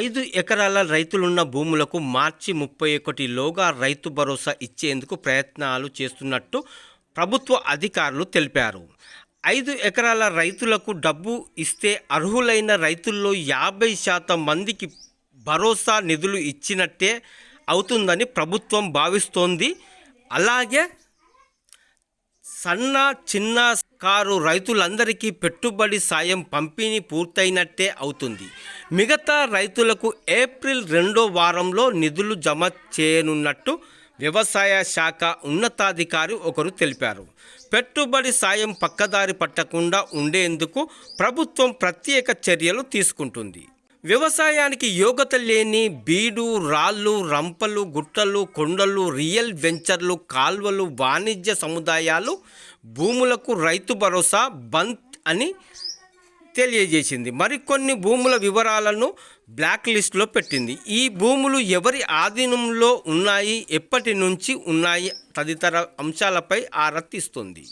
ఐదు ఎకరాల రైతులున్న భూములకు మార్చి ముప్పై ఒకటిలోగా రైతు భరోసా ఇచ్చేందుకు ప్రయత్నాలు చేస్తున్నట్టు ప్రభుత్వ అధికారులు తెలిపారు. ఐదు ఎకరాల రైతులకు డబ్బు ఇస్తే అర్హులైన రైతుల్లో యాభై శాతం మందికి భరోసా నిధులు ఇచ్చినట్టే అవుతుందని ప్రభుత్వం భావిస్తోంది. అలాగే సన్న చిన్న కారు రైతులందరికీ పెట్టుబడి సాయం పంపిణీ పూర్తయినట్టే అవుతుంది. మిగతా రైతులకు ఏప్రిల్ రెండో వారంలో నిధులు జమ చేయనున్నట్టు వ్యవసాయ శాఖ ఉన్నతాధికారి ఒకరు తెలిపారు. పెట్టుబడి సాయం పక్కదారి పట్టకుండా ఉండేందుకు ప్రభుత్వం ప్రత్యేక చర్యలు తీసుకుంటుంది. వ్యవసాయానికి యోగ్యత లేని బీడు రాళ్ళు రంపలు గుట్టలు కొండలు రియల్ వెంచర్లు కాల్వలు వాణిజ్య సముదాయాలు భూములకు రైతు భరోసా బంద్ అని తెలియజేసింది. మరికొన్ని భూముల వివరాలను బ్లాక్ లిస్ట్లో పెట్టింది. ఈ భూములు ఎవరి ఆధీనంలో ఉన్నాయి ఎప్పటి నుంచి ఉన్నాయి తదితర అంశాలపై ఆరా తీస్తుంది